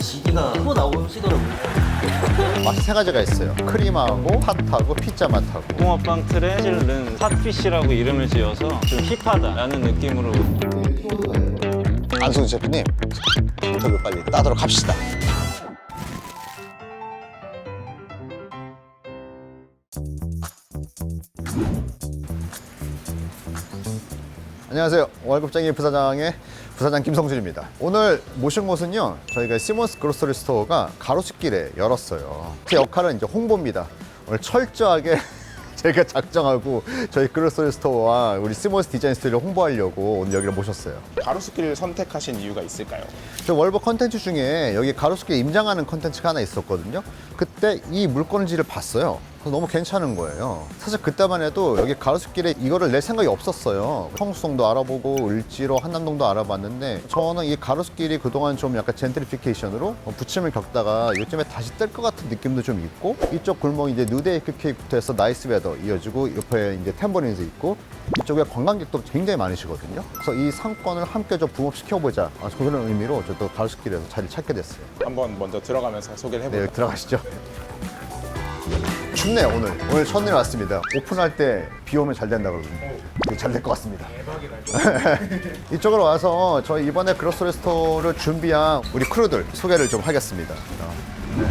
지기가 또 나오시더라고요. 맛이 세 가지가 있어요. 크림하고 팥하고 피자 맛하고. 붕어빵 틀에 찔른 핫피쉬라고 이름을 지어서 좀 힙하다라는 느낌으로 안승준 셰프님 인터뷰 빨리 따도록 합시다. 안녕하세요. 월급쟁이 부사장의 부사장 김성준입니다. 오늘 모신 곳은요. 저희가 시몬스 그로서리 스토어가 가로수길에 열었어요. 제 역할은 이제 홍보입니다. 오늘 철저하게 제가 작정하고 저희 그로서리 스토어와 우리 시몬스 디자인 스토리를 홍보하려고 오늘 여기를 모셨어요. 가로수길을 선택하신 이유가 있을까요? 저 월버 컨텐츠 중에 여기 가로수길 임장하는 컨텐츠가 하나 있었거든요. 그때 이 물건지를 봤어요. 너무 괜찮은 거예요. 사실 그때만 해도 여기 가로수길에 이거를 낼 생각이 없었어요. 성수동도 알아보고 을지로 한남동도 알아봤는데 저는 이 가로수길이 그동안 좀 약간 젠트리피케이션으로 부침을 겪다가 요즘에 다시 뜰 것 같은 느낌도 좀 있고 이쪽 골목 이제 누데이크 케이크부터 해서 나이스 웨더 이어지고 옆에 이제 템버린즈 있고 이쪽에 관광객도 굉장히 많으시거든요. 그래서 이 상권을 함께 좀 붕업시켜보자. 아, 그런 의미로 저도 가로수길에서 자리를 찾게 됐어요. 한번 먼저 들어가면서 소개를 네, 해볼까요? 여기 들어가시죠. 춥네요, 오늘. 오늘 첫날 왔습니다. 오픈할 때 비 오면 잘 된다 그러거든요. 잘 될 것 같습니다. 이쪽으로 와서 저희 이번에 그로스리 스토어를 준비한 우리 크루들 소개를 좀 하겠습니다. 어, 네.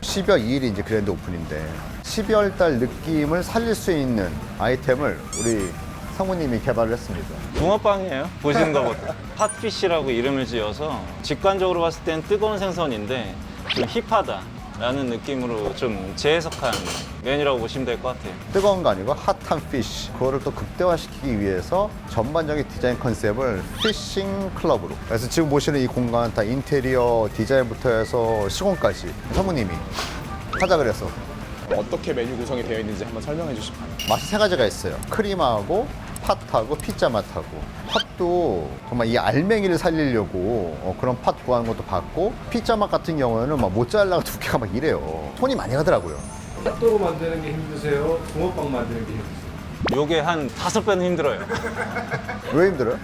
12월 2일이 이제 그랜드 오픈인데 12월 달 느낌을 살릴 수 있는 아이템을 우리 상무님이 개발을 했습니다. 붕어빵이에요. 보시는 것보다 핫피쉬라고 이름을 지어서 직관적으로 봤을 땐 뜨거운 생선인데 좀 힙하다 라는 느낌으로 좀 재해석한 메뉴라고 보시면 될 것 같아요. 뜨거운 거 아니고 핫한 피쉬 그거를 또 극대화시키기 위해서 전반적인 디자인 컨셉을 피싱 클럽으로. 그래서 지금 보시는 이 공간 다 인테리어 디자인부터 해서 시공까지 사모님이 하자 그래서 어떻게 메뉴 구성이 되어 있는지 한번 설명해 주시면 맛이 세 가지가 있어요. 크림하고 팥하고 피자 맛하고 팥도 정말 이 알맹이를 살리려고 어, 그런 팥 구하는 것도 봤고 피자 맛 같은 경우에는 막 모짜렐라가 두께가 막 이래요 손이 많이 가더라고요 핫도그 만드는 게 힘드세요? 붕어빵 만드는 게 힘드세요? 요게 한 다섯 배는 힘들어요. 왜 힘들어요?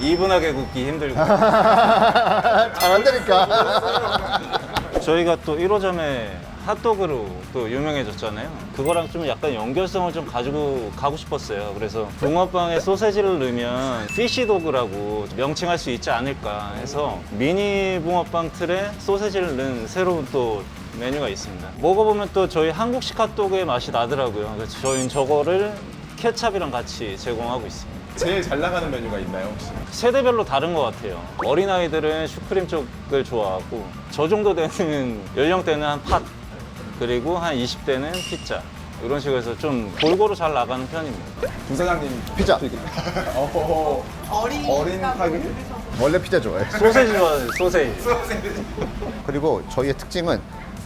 이분하게 굽기 힘들고 잘한다니까 저희가 또 1호점에 핫도그로 또 유명해졌잖아요. 그거랑 좀 약간 연결성을 좀 가지고 가고 싶었어요. 그래서 붕어빵에 소세지를 넣으면 피시도그라고 명칭할 수 있지 않을까 해서 미니 붕어빵 틀에 소세지를 넣은 새로운 또 메뉴가 있습니다. 먹어보면 또 저희 한국식 핫도그의 맛이 나더라고요. 그래서 저희는 저거를 케찹이랑 같이 제공하고 있습니다. 제일 잘 나가는 메뉴가 있나요 혹시? 세대별로 다른 것 같아요. 어린아이들은 슈크림 쪽을 좋아하고 저 정도 되는 연령대는 한 팥, 그리고 한 20대는 피자. 이런 식으로 해서 좀 골고루 잘 나가는 편입니다. 부사장님 피자. 어허. 어린 어린 파기? 원래 피자 좋아해 소세지 좋아해요, 소세지. 그리고 저희의 특징은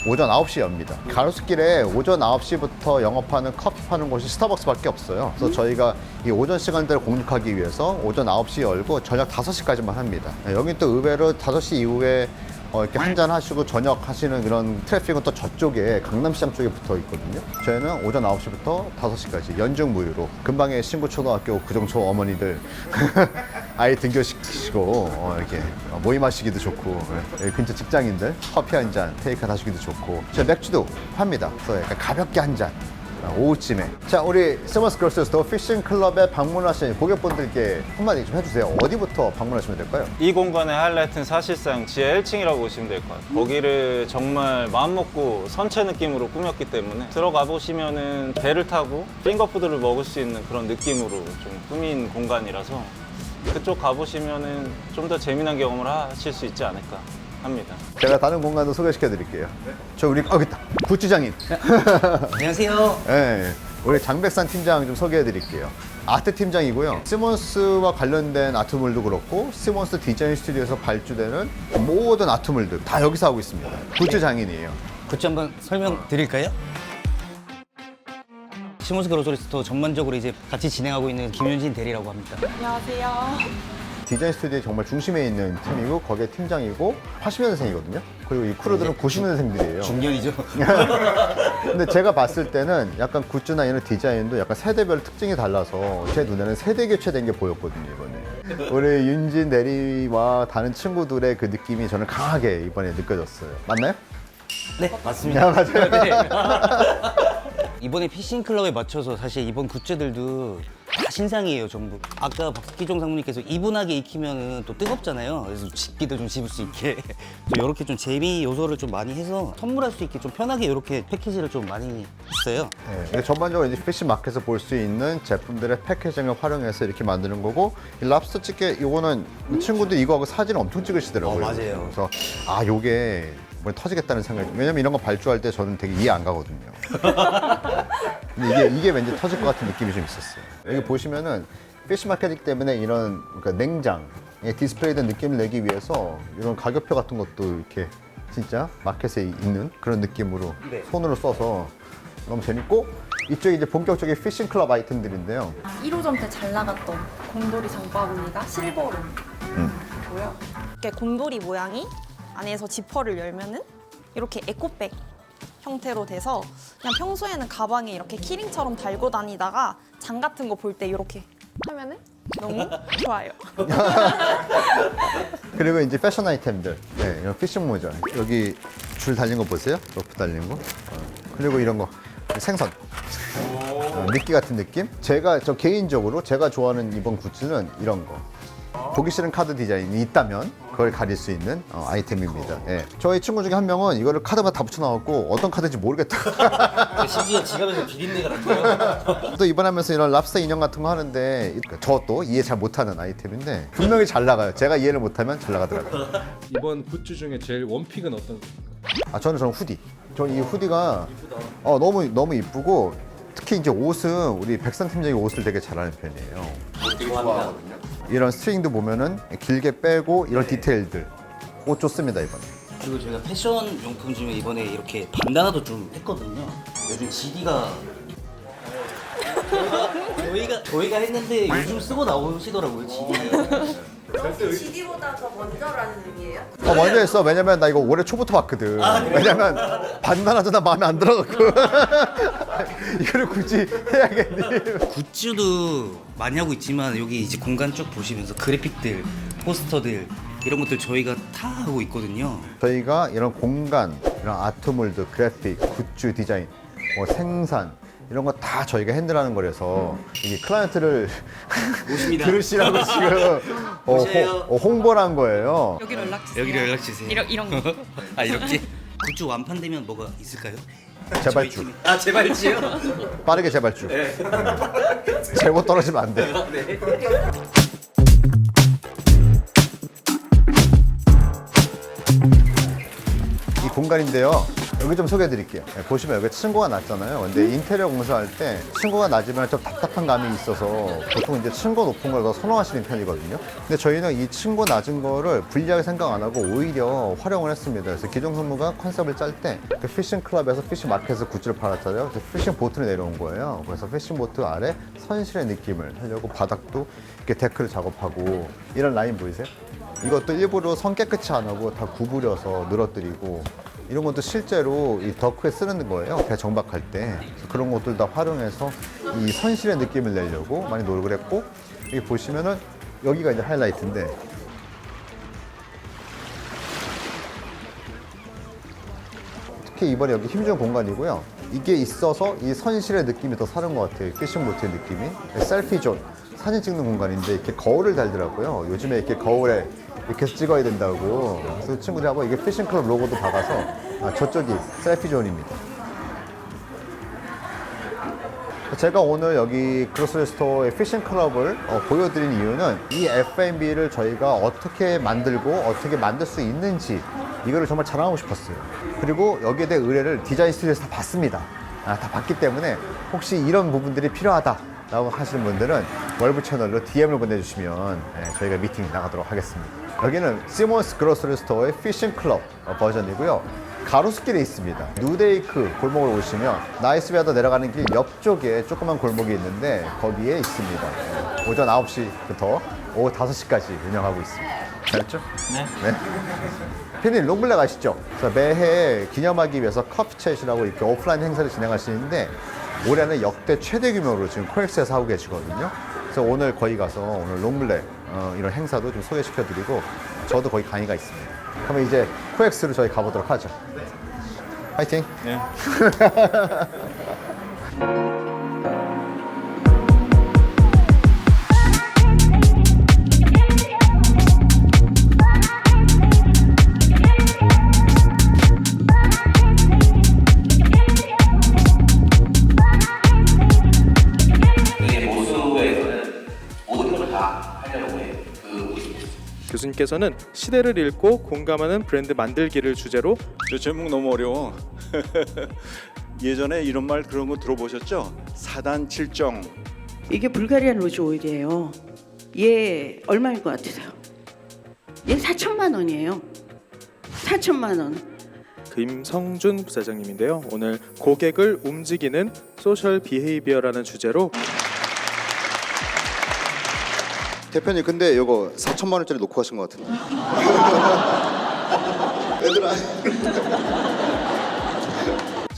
오전 9시에 엽니다. 가로수길에 오전 9시부터 영업하는 커피 파는 곳이 스타벅스밖에 없어요. 그래서 저희가 이 오전 시간대를 공략하기 위해서 오전 9시에 열고 저녁 5시까지만 합니다. 네, 여기 또 의외로 5시 이후에 어, 이렇게 한잔 하시고 저녁 하시는 그런 트래픽은 또 저쪽에 강남시장 쪽에 붙어 있거든요. 저희는 오전 9시부터 5시까지 연중 무휴로 근방에 신부초등학교 구정초 어머니들 아이 등교시키시고 어, 이렇게 모임하시기도 좋고 예, 여기 근처 직장인들 커피 한 잔 테이크 하시기도 좋고 저 맥주도 팝니다. 그래서 약간 가볍게 한 잔. 어, 오후쯤에 자 우리 스머스 크로스 스토어 피싱 클럽에 방문하신 고객분들께 한마디 좀 해주세요 어디부터 방문하시면 될까요? 이 공간의 하이라이트는 사실상 지하 1층이라고 보시면 될 것 같아요. 거기를 정말 마음먹고 선체 느낌으로 꾸몄기 때문에 들어가 보시면은 배를 타고 핑거푸드를 먹을 수 있는 그런 느낌으로 좀 꾸민 공간이라서 그쪽 가보시면은 좀 더 재미난 경험을 하실 수 있지 않을까 합니다. 제가 다른 공간도 소개시켜 드릴게요 저 우리 어 여기 있다 부주장님 안녕하세요. 네, 우리 장백산 팀장 좀 소개해 드릴게요. 아트 팀장이고요. 시몬스와 관련된 아트물도 그렇고 시몬스 디자인 스튜디오에서 발주되는 모든 아트물들 다 여기서 하고 있습니다. 굿즈 장인이에요. 굿즈 한번 설명드릴까요? 시몬스 그로소리 스토어 전반적으로 이제 같이 진행하고 있는 김윤진 대리라고 합니다. 안녕하세요. 디자인 스튜디오의 정말 중심에 있는 팀이고 거기에 팀장이고 80년생이거든요. 그리고 이 크루들은 90년생들이에요. 중년이죠. 근데 제가 봤을 때는 약간 굿즈나 이런 디자인도 약간 세대별 특징이 달라서 제 눈에는 세대 교체된 게 보였거든요 이번에 우리 윤진 대리와 다른 친구들의 그 느낌이 저는 강하게 이번에 느껴졌어요. 맞나요? 네, 맞습니다. 야, 맞아요. 네. 이번에 피싱 클럽에 맞춰서 사실 이번 굿즈들도 다 신상이에요, 전부. 아까 박기종 상무님께서 이분하게 익히면은 또 뜨겁잖아요. 그래서 집기도 좀 집을 수 있게. 이렇게 좀 재미 요소를 좀 많이 해서 선물할 수 있게 좀 편하게 이렇게 패키지를 좀 많이 했어요. 네, 전반적으로 이제 피쉬 마켓에서 볼 수 있는 제품들의 패키징을 활용해서 이렇게 만드는 거고 이 랍스터 집게 이거는 친구들이 이거하고 사진 엄청 찍으시더라고요. 어, 맞아요. 그래서 아 요게 뭐 터지겠다는 생각이 왜냐면 이런 거 발주할 때 저는 되게 이해 안 가거든요. 근데 이게 이게 왠지 터질 것 같은 느낌이 좀 있었어요. 여기 보시면은 피쉬 마켓이기 때문에 이런 그러니까 냉장 에 디스플레이된 느낌을 내기 위해서 이런 가격표 같은 것도 이렇게 진짜 마켓에 있는 그런 느낌으로 네. 손으로 써서 너무 재밌고 이쪽이 이제 본격적인 피싱 클럽 아이템들인데요. 1호점 때 잘 나갔던 곰돌이 장바구니가 실버로 고요 이렇게 곰돌이 모양이 안에서 지퍼를 열면은 이렇게 에코백 형태로 돼서 그냥 평소에는 가방에 이렇게 키링처럼 달고 다니다가 장 같은 거 볼 때 이렇게 하면은 너무 좋아요. 그리고 이제 패션 아이템들, 네, 이런 피싱 모자 여기 줄 달린 거 보세요? 로프 달린 거. 어, 그리고 이런 거 생선. 어, 느끼 같은 느낌? 제가 저 개인적으로 제가 좋아하는 이번 굿즈는 이런 거. 보기 싫은 카드 디자인이 있다면 그걸 가릴 수 있는 어, 아이템입니다. 예. 저희 친구 중에 한 명은 이거를 카드만 다 붙여놔갖고 어떤 카드인지 모르겠다. 심지어 지갑에서 비린내가 났고요. 또 이번에 하면서 이런 랍스터 인형 같은 거 하는데 저 또 이해 잘 못하는 아이템인데 분명히 잘 나가요. 제가 이해를 못하면 잘 나가더라고요. 이번 굿즈 중에 제일 원픽은 어떤 아 저는 저는 후디. 저는 이 후디가 어, 너무 너무 이쁘고 특히 이제 옷은 우리 백선 팀장이 옷을 되게 잘하는 편이에요. 이런 스트링도 보면은 길게 빼고 이런 디테일들 옷 좋습니다 이번. 그리고 저희가 패션 용품 중에 이번에 이렇게 반다나도 좀 했거든요. 요즘 GD가 저희가 저희가 했는데 요즘 쓰고 나오시더라고요, GD. GD보다 더 먼저라는 의미예요? 어 먼저 했어. 왜냐면 나 이거 올해 초부터 봤거든. 왜냐면 반반하도 나 마음에 안 들어갖고 이거를 굳이 해야겠니? 굿즈도 많이 하고 있지만 여기 이제 공간 쭉 보시면서 그래픽들, 포스터들 이런 것들 저희가 다 하고 있거든요. 저희가 이런 공간, 이런 아트몰드, 그래픽, 굿즈 디자인, 뭐 생산 이런 거 다 저희가 핸들하는 거라서 이게 클라이언트를 모십니다. 들으시라고 지금 어, 오세요. 홍, 어, 홍보를 한 거예요. 여기로 연락 주세요. 여기로 연락 주세요. 이런 이런 거. 아 이렇게 굿즈 완판되면 뭐가 있을까요? 재발주. 팀이- 아 재발주요? 빠르게 재발주. 재고 떨어지면 안 돼. 이 공간인데요. 여기 좀 소개해 드릴게요. 네, 보시면 여기 층고가 낮잖아요. 근데 인테리어 공사할 때 층고가 낮으면 좀 답답한 감이 있어서 보통 이제 층고 높은 걸 더 선호하시는 편이거든요. 근데 저희는 이 층고 낮은 거를 불리하게 생각 안 하고 오히려 활용을 했습니다. 그래서 기종 선무가 컨셉을 짤때그 피싱 클럽에서 피싱 마켓에서 굿즈를 팔았잖아요. 그래서 피싱 보트를 내려온 거예요. 그래서 피싱 보트 아래 선실의 느낌을 하려고 바닥도 이렇게 데크를 작업하고 이런 라인 보이세요? 이것도 일부러 선 깨끗이 안 하고 다 구부려서 늘어뜨리고 이런 것도 실제로 이 덕후에 쓰는 거예요. 배 정박할 때. 그런 것들 다 활용해서 이 선실의 느낌을 내려고 많이 노력을 했고 여기 보시면은 여기가 이제 하이라이트인데 특히 이번에 여기 힘준 공간이고요. 이게 있어서 이 선실의 느낌이 더 사는 것 같아요. 피싱 보트의 느낌이. 셀피 존. 사진 찍는 공간인데 이렇게 거울을 달더라고요. 요즘에 이렇게 거울에 이렇게 해서 찍어야 된다고. 그래서 친구들하고 이게 피싱 클럽 로고도 박아서 아, 저쪽이 셀피 존입니다. 제가 오늘 여기 그로스리 스토어의 피싱 클럽을 어, 보여드린 이유는 이 F&B를 저희가 어떻게 만들고 어떻게 만들 수 있는지 이거를 정말 자랑하고 싶었어요. 그리고 여기에 대해 의뢰를 디자인 스튜디오에서 다 봤습니다. 아, 다 봤기 때문에 혹시 이런 부분들이 필요하다 라고 하시는 분들은 월브 채널로 DM을 보내주시면 예, 저희가 미팅 나가도록 하겠습니다. 여기는 시몬스 그로스리 스토어의 피싱 클럽 어, 버전이고요. 가로수길에 있습니다. 누데이크 골목을 오시면 나이스베더 내려가는 길 옆쪽에 조그만 골목이 있는데 거기에 있습니다. 오전 9시부터 오후 5시까지 운영하고 있습니다. 잘했죠? 네. 네. 피디님 롱블랙 아시죠? 매해 기념하기 위해서 커피챗이라고 이렇게 오프라인 행사를 진행하시는데 올해는 역대 최대 규모로 지금 코엑스에서 하고 계시거든요. 그래서 오늘 거기 가서 오늘 롱블랙 어, 이런 행사도 좀 소개시켜드리고 저도 거기 강의가 있습니다. 그러면 이제 코엑스로 저희 가보도록 하죠. 파이팅! 네. 교수님께서는 시대를 읽고 공감하는 브랜드 만들기를 주제로 저 제목 너무 어려워. 예전에 이런 말 그런 거 들어보셨죠? 사단 칠정. 이게 불가리안 로즈 오일이에요. 얘 얼마일 것 같으세요? 얘 4천만 원이에요. 4천만 원. 김성준 부사장님인데요. 오늘 고객을 움직이는 소셜 비헤이비어라는 주제로 대표님 근데 이거 4천만 원짜리 놓고 가신 것 같은데. 얘들아. 자,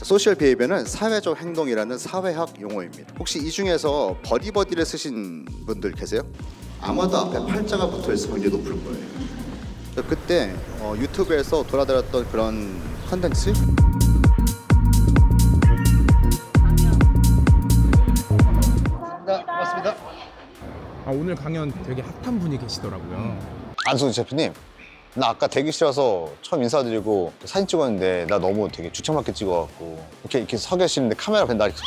소셜 비헤이비어는 사회적 행동이라는 사회학 용어입니다. 혹시 이 중에서 버디버디를 쓰신 분들 계세요? 아마도 앞에 팔자가 붙어 있으면 굉장히 높을 거예요. 그때 어, 유튜브에서 돌아다녔던 그런 컨텐츠 아, 오늘 강연 되게 핫한 분이 계시더라고요. 안승준 대표님 나 아까 대기실에서 처음 인사드리고 사진 찍었는데 나 너무 되게 주책맞게 찍어갖고 이렇게 이렇게 서 계시는데 카메라 그냥 나 이렇게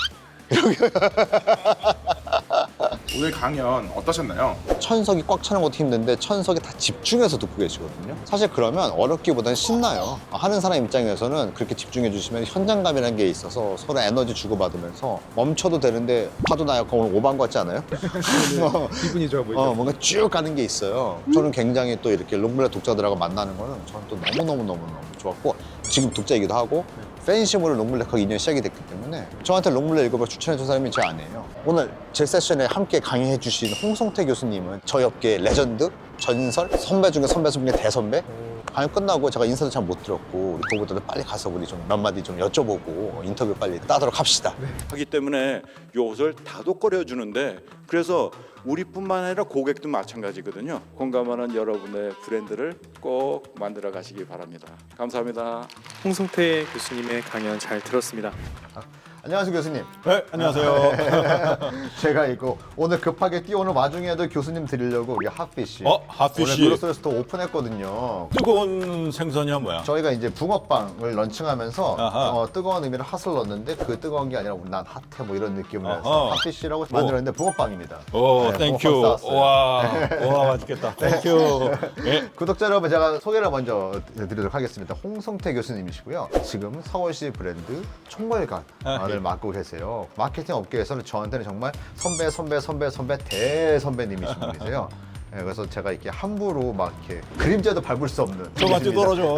오늘 강연 어떠셨나요? 천석이 꽉 차는 것도 힘든데 천석이 다 집중해서 듣고 계시거든요 사실 그러면 어렵기보다는 신나요 하는 사람 입장에서는 그렇게 집중해 주시면 현장감이라는 게 있어서 서로 에너지 주고받으면서 멈춰도 되는데 파도 나 약간 오늘 오반 것 같지 않아요? 기분이 좋아 보이죠? 어, 뭔가 쭉 가는 게 있어요. 저는 굉장히 또 이렇게 롱블랙 독자들하고 만나는 거는 저는 또 너무너무너무너무 좋았고 지금 독자이기도 하고 팬심으로 롱블랙하고 인연이 시작이 됐기 때문에 저한테 롱블랙 읽어봐 추천해준 사람이 제 아내예요. 오늘 제 세션에 함께 강의해 주신 홍성태 교수님은 저희 업계의 레전드, 전설, 선배 중에 선배 중에 대선배 강연 끝나고 제가 인사도 잘못 드렸고 우리 그거보다도 빨리 가서 우리 좀 몇 마디 좀 여쭤보고 인터뷰 빨리 따도록 합시다. 하기 때문에 요 옷을 다독거려 주는데 그래서 우리뿐만 아니라 고객도 마찬가지거든요. 공감하는 여러분의 브랜드를 꼭 만들어 가시기 바랍니다. 감사합니다. 홍성태 교수님의 강연 잘 들었습니다. 안녕하세요 교수님. 네, 안녕하세요. 제가 이거 오늘 급하게 뛰어오는 와중에도 교수님 드리려고 우리 핫피쉬 어, 핫피쉬. 오늘 그로스레스토 오픈했거든요. 뜨거운 생선이야 뭐야? 저희가 이제 붕어빵을 런칭하면서 아하. 어, 뜨거운 의미로 핫을 넣었는데 그 뜨거운 게 아니라 난 핫해 뭐 이런 느낌으로 해서 아하. 핫피쉬라고 만들었는데 붕어빵입니다. 오, 네, 땡큐. 붕어빵 싸왔어요. 와, 와 맛있겠다. 땡큐. 예. 구독자 여러분 제가 소개를 먼저 드리도록 하겠습니다. 홍성태 교수님이시고요. 지금은 서울시 브랜드 총괄관을 아, 예. 맡고 계세요. 마케팅 업계에서는 저한테는 정말 선배 선배 선배 선배 대선배님이신 분이세요. 예, 그래서 제가 이렇게 함부로 막 이렇게 그림자도 밟을 수 없는 저한테 분이십니다. 떨어져.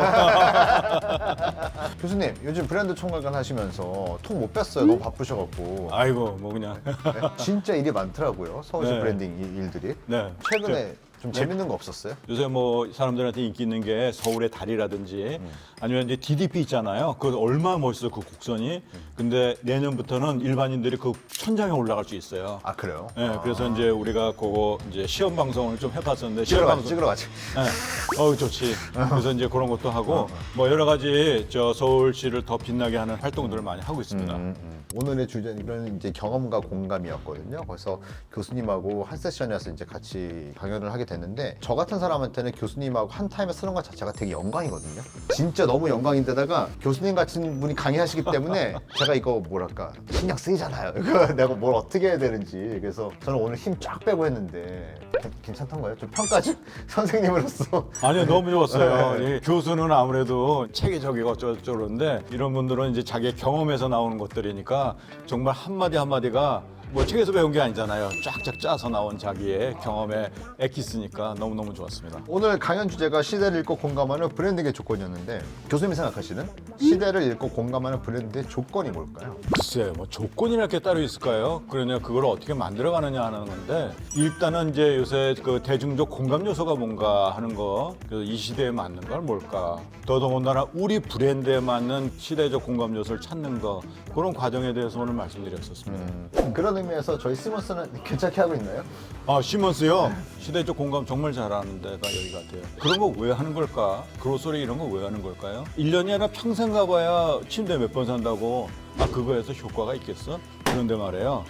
교수님 요즘 브랜드 총괄관 하시면서 통 못 뺐어요. 너무 바쁘셔갖고 아이고 뭐 그냥. 네, 진짜 일이 많더라고요. 서울시 네. 브랜딩 일- 일들이 네. 최근에 좀 재밌는 거 없었어요? 요새 뭐 사람들한테 인기 있는 게 서울의 달이라든지 아니면 이제 DDP 있잖아요. 그거 얼마나 멋있어 그 곡선이. 근데 내년부터는 일반인들이 그 천장에 올라갈 수 있어요. 아 그래요? 예, 그래서 이제 우리가 그거 이제 시험 방송을 좀 해봤었는데 찍으러 시험 가지 방송 찍으러 가지. 예. 어우 좋지. 그래서 이제 그런 것도 하고 뭐 여러 가지 저 서울시를 더 빛나게 하는 활동들을 많이 하고 있습니다. 음, 음. 오늘의 주제는 이제 경험과 공감이었거든요. 그래서 교수님하고 한 세션에서 이제 같이 강연을 하게 됐는데 저 같은 사람한테는 교수님하고 한 타임에 쓰는 것 자체가 되게 영광이거든요. 진짜 너무 영광인데다가 교수님 같은 분이 강의하시기 때문에 제가 이거 뭐랄까 신경 쓰이잖아요. 이거 내가 뭘 어떻게 해야 되는지 그래서 저는 오늘 힘 쫙 빼고 했는데 괜찮던가요? 좀 평가 좀 선생님으로서 아니요 너무 좋았어요. 이 교수는 아무래도 체계적이고 어쩌고저쩌고 그러는데 이런 분들은 이제 자기 경험에서 나오는 것들이니까 정말 한마디 한마디가 뭐 책에서 배운 게 아니잖아요. 쫙쫙 짜서 나온 자기의 경험의 엑기스니까 너무너무 좋았습니다. 오늘 강연 주제가 시대를 읽고 공감하는 브랜딩의 조건이었는데 교수님이 생각하시는 시대를 읽고 공감하는 브랜드의 조건이 뭘까요? 글쎄, 뭐 조건이랄 게 따로 있을까요? 그러냐 그걸 어떻게 만들어가느냐 하는 건데 일단은 이제 요새 그 대중적 공감 요소가 뭔가 하는 거, 그 이 시대에 맞는 걸 뭘까? 더더군다나 우리 브랜드에 맞는 시대적 공감 요소를 찾는 거 그런 과정에 대해서 오늘 말씀드렸었습니다. 그러다 그런 의미에서 저희 시몬스는 괜찮게 하고 있나요? 아 시몬스요? 시대적 공감 정말 잘하는 데가 여기 같아요. 그런 거 왜 하는 걸까? 그로소리 이런 거 왜 하는 걸까요? 1년이 아니라 평생 가봐야 침대 몇 번 산다고 아 그거에서 효과가 있겠어? 그런데 말이에요.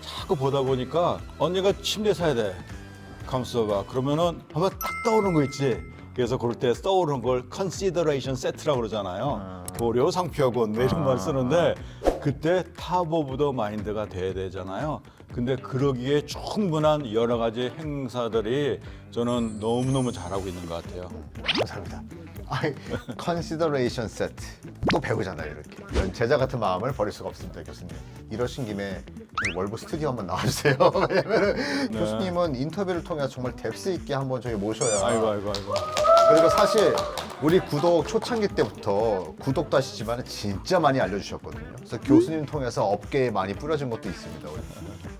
자꾸 보다 보니까 언니가 침대 사야 돼. 가만있어 봐. 그러면은 한번 딱 떠오르는 거 있지? 그래서 그럴 때 떠오르는 걸 consideration set라고 그러잖아요. 고려 상표권 뭐 이런 말 쓰는데 그때 탑 오브 더 마인드가 돼야 되잖아요 근데 그러기에 충분한 여러 가지 행사들이 저는 너무너무 잘하고 있는 것 같아요 감사합니다. 아이, 컨시더레이션 세트 또 배우잖아요 이렇게. 이런 제자 같은 마음을 버릴 수가 없습니다 교수님. 이러신 김에 우리 월보 스튜디오 한번 나와주세요. 왜냐면 교수님은 인터뷰를 통해서 정말 뎁스 있게 한번 저희 모셔야. 아이고 아이고 아이고. 그리고 사실 우리 구독 초창기 때부터 구독도 하시지만 진짜 많이 알려주셨거든요. 그래서 교수님 통해서 업계에 많이 뿌려진 것도 있습니다 우리.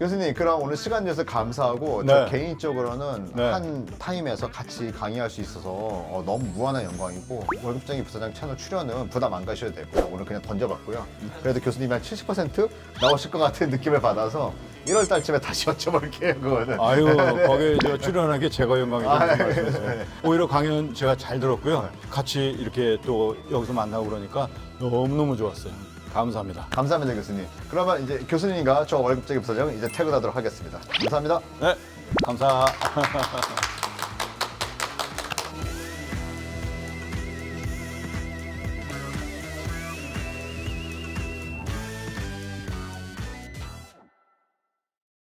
교수님 그럼 오늘 시간 내서 감사하고 저 네. 개인적으로는 네. 한 타임에서 같이 강의할 수 있어서 어, 너무 무한한 영광이고 월급쟁이 부사장 채널 출연은 부담 안 가셔도 되고요 오늘 그냥 던져봤고요 그래도 교수님이 한 70% 나오실 것 같은 느낌을 받아서 1월 달쯤에 다시 여쭤볼게요 그거는 아유 거기에 저 출연한 게 제가 영광이죠 아, 말씀이세요. 네. 오히려 강연 제가 잘 들었고요 같이 이렇게 또 여기서 만나고 그러니까 너무너무 좋았어요 감사합니다. 감사합니다 교수님. 그러면 이제 교수님과 저 월급쟁이 부사장 이제 퇴근하도록 하겠습니다. 감사합니다. 네 감사